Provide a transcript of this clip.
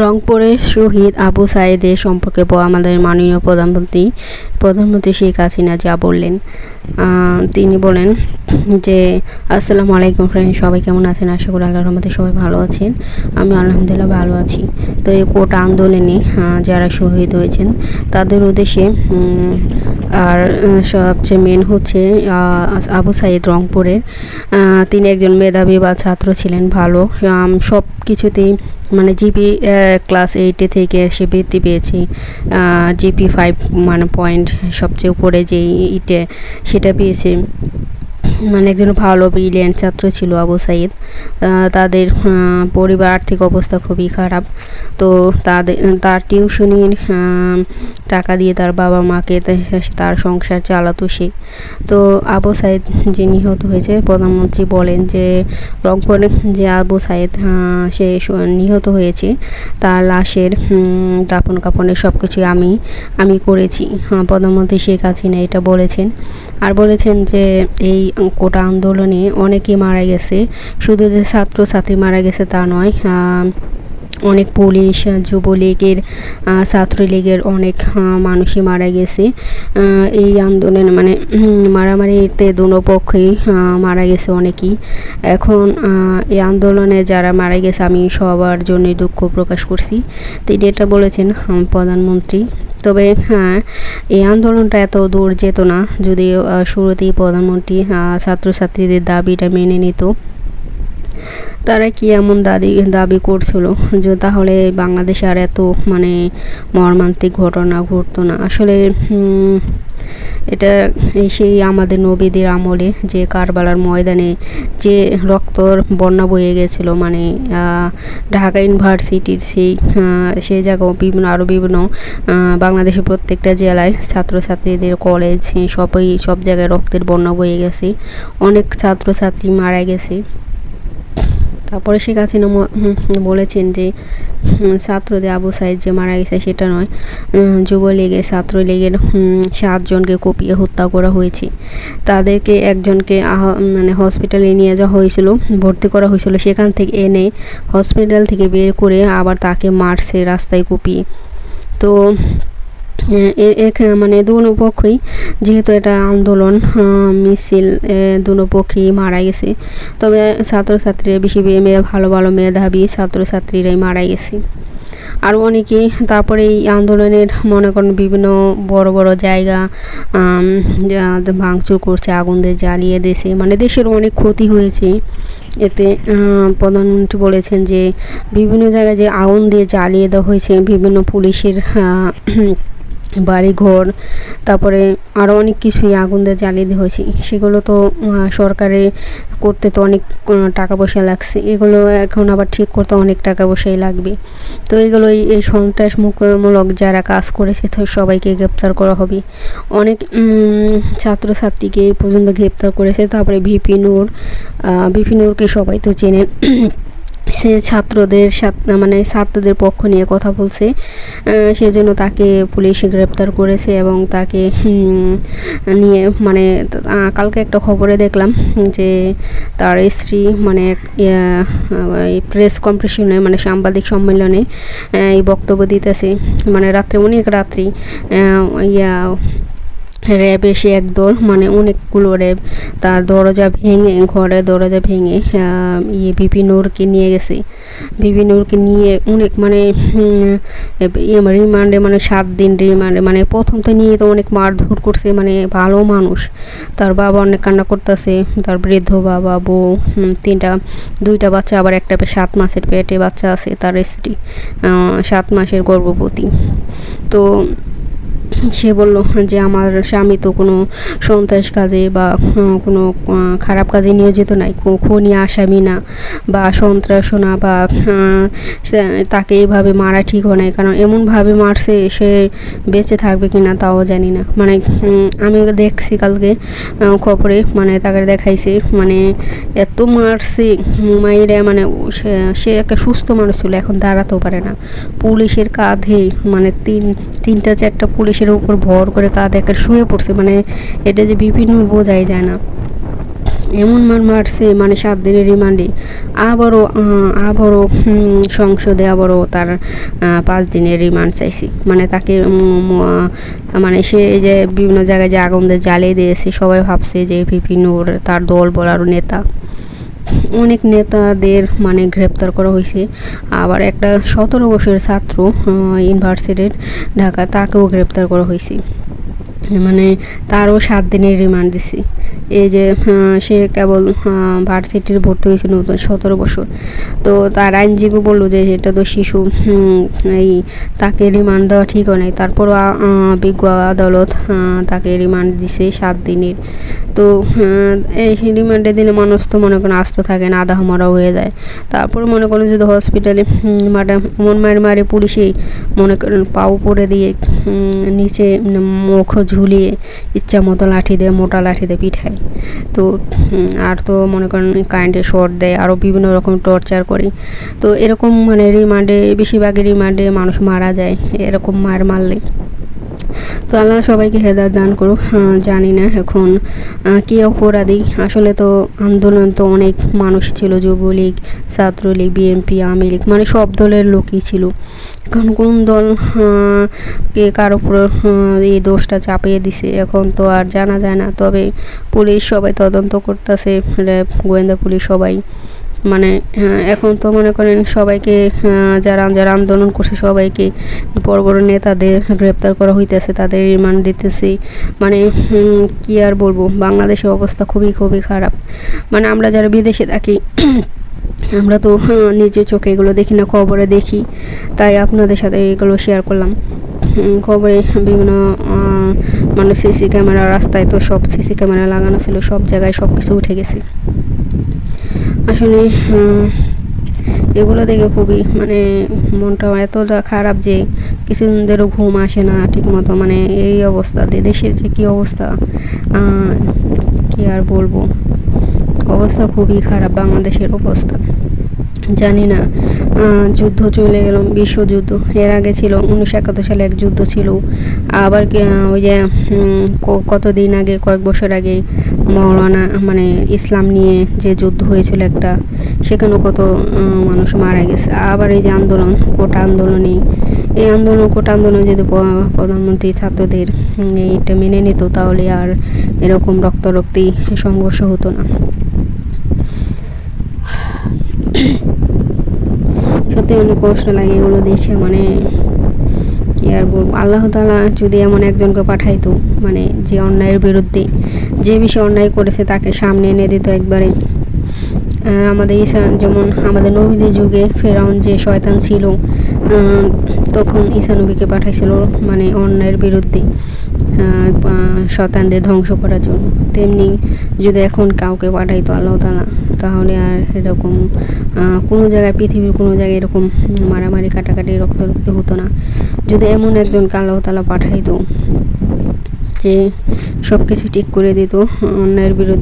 রংপুরের শহীদ আবু সাইদের সম্পর্কে আমাদের মাননীয় প্রধানমন্ত্রী প্রধানমন্ত্রী শেখ হাসিনা যা বললেন। তিনি বলেন যে, আসসালামু আলাইকুম ফ্রেন্ড সবাই কেমন আছেন? আশা করি আল্লাহর রহমতে সবাই ভালো আছেন। আমি আলহামদুলিল্লাহ ভালো আছি। তো এই কোটা আন্দোলনে যারা শহীদ হয়েছেন, তাদের উদ্দেশ্যে আর সবচেয়ে মেন হচ্ছে আবু সাইদ রংপুরের। তিনি একজন মেধাবী বা ছাত্র ছিলেন, ভালো। সব কিছুতেই মানে জিপি ক্লাস এইটে থেকে সে বৃত্তি পেয়েছি। জিপি ফাইভ মানে পয়েন্ট সবচেয়ে উপরে যে ইটে, সেটা পেয়েছে। মানে একজন ভালো ব্রিলিয়েন্ট ছাত্র ছিল আবু সাইদ। তাদের পরিবার আর্থিক অবস্থা খুবই খারাপ। তো তাদের তার টিউশনির টাকা দিয়ে তার বাবা মাকে তার সংসার চালাতো সে। তো আবু সাইদ যে নিহত হয়েছে প্রধানমন্ত্রী বলেন যে রংপুরে যে আবু সাইদ সে নিহত হয়েছে তার লাশের উম, কাপনের সব কিছুই আমি আমি করেছি। প্রধানমন্ত্রী শেখ হাসিনা এটা বলেছেন। আর বলেছেন যে এই কোটা আন্দোলনে অনেকেই মারা গেছে। শুধু যে ছাত্র ছাত্রী মারা গেছে তা নয় অনেক পুলিশ, যুবলীগের ছাত্রলীগের অনেক মানুষই মারা গেছে। এই আন্দোলন মানে মারামারিতে দুনো পক্ষেই মারা গেছে অনেকেই। এখন এই আন্দোলনে যারা মারা গেছে, আমি সবার জন্য দুঃখ প্রকাশ করছি। তিনি এটা বলেছেন প্রধানমন্ত্রী। তবে হ্যাঁ এই আন্দোলনটা এত দূর যেত না যদি শুরুতেই প্রধানমন্ত্রী ছাত্রছাত্রীদের দাবিটা মেনে নিত। তারা কি এমন দাবি দাবি করছিল যে তাহলে বাংলাদেশে আর এত মানে মর্মান্তিক ঘটনা ঘটতো না? আসলে এটা সেই আমাদের নবীদের আমলে যে কারবালার ময়দানে যে রক্তর বন্যা বয়ে গেছিল মানে ঢাকা ইউনিভার্সিটির সেই সেই জায়গাও বিভিন্ন আরও বিভিন্ন বাংলাদেশের প্রত্যেকটা জেলায় ছাত্রছাত্রীদের কলেজ সবই সব জায়গায় রক্তের বন্যা বয়ে গেছে। অনেক ছাত্রছাত্রী মারা গেছে। তারপরে শেখ হাসিনা বলেছেন যে ছাত্রদের আবু সাইদ যে মারা গেছে সেটা নয় যুবলীগের ছাত্রলীগের সাতজনকে কুপিয়ে হত্যা করা হয়েছে। তাদেরকে একজনকে মানে হসপিটালে নিয়ে যাওয়া হয়েছিল, ভর্তি করা হয়েছিল। সেখান থেকে এনে হসপিটাল থেকে বের করে আবার তাকে মারছে রাস্তায় কুপিয়ে। তো মানে দুনো পক্ষই যেহেতু এটা আন্দোলন মিছিল এ, দুনো পক্ষেই মারা গেছে। তবে ছাত্রছাত্রীরা বেশি মেয়ে ভালো ভালো মেধাবী ছাত্রছাত্রীরাই মারা গেছে। আর অনেকেই তারপরে এই আন্দোলনের মনে করেন বিভিন্ন বড় বড় জায়গা ভাঙচুর করছে আগুন দিয়ে জ্বালিয়ে দিয়েছে। মানে দেশের অনেক ক্ষতি হয়েছে। এতে প্রধানমন্ত্রী বলেছেন যে বিভিন্ন জায়গায় যে আগুন দিয়ে জ্বালিয়ে দেওয়া হয়েছে বিভিন্ন পুলিশের বাড়ি ঘর তারপরে আরও অনেক কিছুই আগুন দিয়ে জ্বালিয়ে দেওয়া হয়েছে। সেগুলো তো সরকারের করতে তো অনেক টাকা পয়সা লাগছে। এগুলো এখন আবার ঠিক করতে অনেক টাকা পয়সাই লাগবে। তো এগুলো এই- এই সন্ত্রাসমূলক যারা কাজ করেছে তো সবাইকে গ্রেপ্তার করা হবে। অনেক ছাত্রছাত্রীকে এই পর্যন্ত গ্রেপ্তার করেছে। তারপরে ভিপি নূর আহ, ভিপি নূরকে সবাই তো চেনেন। সে ছাত্রদের মানে ছাত্রদের পক্ষ নিয়ে কথা বলছে। সেজন্য তাকে পুলিশ গ্রেপ্তার করেছে এবং তাকে নিয়ে মানে কালকে একটা খবরে দেখলাম যে তার স্ত্রী মানে প্রেস কম্পিটিশনে মানে সাংবাদিক সম্মেলনে এই বক্তব্য দিতেছে। মানে রাত্রে, অনেক রাত্রি ইয়া র্যাব এসে একদল মানে অনেকগুলো র্যাব, তার দরজা ভেঙে, ঘরের দরজা ভেঙে ইয়ে বিপি নূরকে নিয়ে গেছে। বিপি নূরকে নিয়ে অনেক মানে ইয়ে রিমান্ডে মানে সাত দিন রিমান্ডে মানে প্রথম তো নিয়ে তো অনেক মারধর করছে মানে ভালো মানুষ। তার বাবা অনেক কান্না করতেছে, তার বৃদ্ধ বাবা, বউ তিনটা, দুইটা বাচ্চা, আবার একটা সাত মাসের পেটে বাচ্চা আছে, তার স্ত্রী সাত মাসের গর্ভবতী। তো সে বলল যে আমার স্বামী তো কোনো সন্ত্রাস কাজে বা কোনো খারাপ কাজে নিয়োজিত নাই খুনি আসামি না বা সন্ত্রাসও না বা তাকে এইভাবে মারা ঠিক হয় নাই, কারণ এমনভাবে মারছে সে বেঁচে থাকবে কি না তাও জানি না। মানে আমি ওকে দেখছি কালকে খবরে মানে তাকে দেখাইছে মানে এত মারছে, মাইরে মানে সে- একটা সুস্থ মানুষ ছিল, এখন দাঁড়াতেও পারে না। পুলিশের কাঁধে মানে তিন, তিনটা চারটা পুলিশের উপর ভর করে কাঁধে একটা শুয়ে পড়ছে মানে এটা যে বিভিন্ন বোঝাই যায় না। এমন মার মারছে মানে সাত দিনের রিমান্ডে। আবারও আবারও সংসদে আবারও তার পাঁচ দিনের রিমান্ড চাইছি। মানে তাকে মানে সে যে বিভিন্ন জায়গায় যে আগুন দিয়ে জ্বালিয়ে দিয়েছে, সবাই ভাবছে যে বিভিন্ন তার দল বলার নেতা। অনেক নেতাদের মানে গ্রেপ্তার করা হয়েছে। আবার একটা সতেরো বছরের ছাত্র ইউনিভার্সিটির ঢাকা তাকেও গ্রেপ্তার করা হয়েছে। মানে তারও সাত দিনের রিমান্ড দিছে। এই যে সে কেবল ভার্সিটির ভর্তি হয়েছে নতুন, সতেরো বছর। তো তার আইনজীবী বলল যে এটা তো শিশু এই তাকে রিমান্ড দেওয়া ঠিক হয় নাই। তারপরও বিজ্ঞ আদালত তাকে রিমান্ড দিছে সাত দিনের। তো এই রিমান্ডে দিলে মানুষ তো মনে করেন আস্ত থাকে না, আধা মারা হয়ে যায়। তারপরে মনে করেন যদি হসপিটালে ম্যাডাম এমন মার মারে পুলিশে মনে করেন পাও পরে দিয়ে নিচে মুখ ঝুলিয়ে ইচ্ছা মতো লাঠি দিয়ে, মোটা লাঠি দিয়ে পিঠায়। তো আর তো মনে করেন কারেন্টে শর্ট দেয় আরও বিভিন্ন রকম টর্চার করি। তো এরকম মানে রিমান্ডে বেশিরভাগই রিমান্ডে মানুষ মারা যায়, এরকম মার মারলে তো আল্লাহ সবাইকে হেদার দান করুক। জানি না এখন কি অপরাধী। আসলে তো আন্দোলন তো অনেক মানুষ ছিল, যুবলীগ, ছাত্রলীগ বিএনপি আওয়ামী লীগ মানে সব দলের লোকই ছিল। এখন কোন দল কে কার উপর এই দোষটা চাপিয়ে দিছে, এখন তো আর জানা যায় না। তবে পুলিশ সবাই তদন্ত করতেছে, র্যাব, গোয়েন্দা পুলিশ সবাই। মানে আহ, এখন তো মনে করেন সবাইকে যারা যারা আন্দোলন করছে সবাইকে বড় বড় নেতাদের গ্রেপ্তার করা হইতেছে তাদের রিমান্ড দিতেছে। মানে কি আর বলব বাংলাদেশের অবস্থা খুবই খুবই খারাপ। মানে আমরা যারা বিদেশে থাকি আমরা তো হ্যাঁ, নিজের চোখে এগুলো দেখি না খবরে দেখি। তাই আপনাদের সাথে এগুলো শেয়ার করলাম। খবরে বিভিন্ন মানে সিসি ক্যামেরা রাস্তায় তো সব সিসি ক্যামেরা লাগানো ছিল সব জায়গায় সব কিছু উঠে গেছে। আসলে এগুলো দেখে খুবই মানে মনটা এতটা খারাপ যে কিছুদিনদেরও ঘুম আসে না ঠিক মতো মানে এই অবস্থা দেশের যে কী অবস্থা কি আর বলব? অবস্থা খুবই খারাপ বাংলাদেশের অবস্থা। জানি না। যুদ্ধ চলে গেল বিশ্বযুদ্ধ এর আগে ছিল, উনিশশো একাত্তর সালে এক যুদ্ধ ছিল। আবার ওই যে কতদিন আগে, কয়েক বছর আগে মৌলানা মানে ইসলাম নিয়ে যে যুদ্ধ হয়েছিল একটা, সেখানেও কত মানুষ মারা গেছে। আবার এই যে আন্দোলন, কোটা আন্দোলনে এই আন্দোলন, কোটা আন্দোলন যদি প্রধানমন্ত্রী ছাত্রদের এইটা মেনে নিত, তাহলে আর এরকম রক্তারক্তি সংঘর্ষ হতো না। সত্যি অনেক কষ্ট লাগে এগুলো দেখে মানে কি আর বলব? আল্লাহ তালা যদি এমন একজনকে পাঠাইতো মানে যে অন্যায়ের বিরুদ্ধে, যে বিষয়ে অন্যায় করেছে তাকে সামনে এনে দিত একবারে। আমাদের ঈসা, যেমন আমাদের নবীদের যুগে ফেরাউন যে শয়তান ছিল তখন ঈসা নবীকে পাঠাইছিল মানে অন্যায়ের বিরুদ্ধে। আহ, আহ, ধ্বংস করার জন্য। তেমনি যদি এখন কাউকে পাঠাইতো আল্লাহ তালা তাহলে আর এরকম কোনো জায়গায় পৃথিবীর কোনো জায়গায় এরকম মারামারি কাটাকাটি রক্তারক্তি হতো না। যদি এমন একজনকে আল্লাহ তালা পাঠাইতো যে সব কিছু ঠিক করে দিত অন্যায়ের বিরুদ্ধে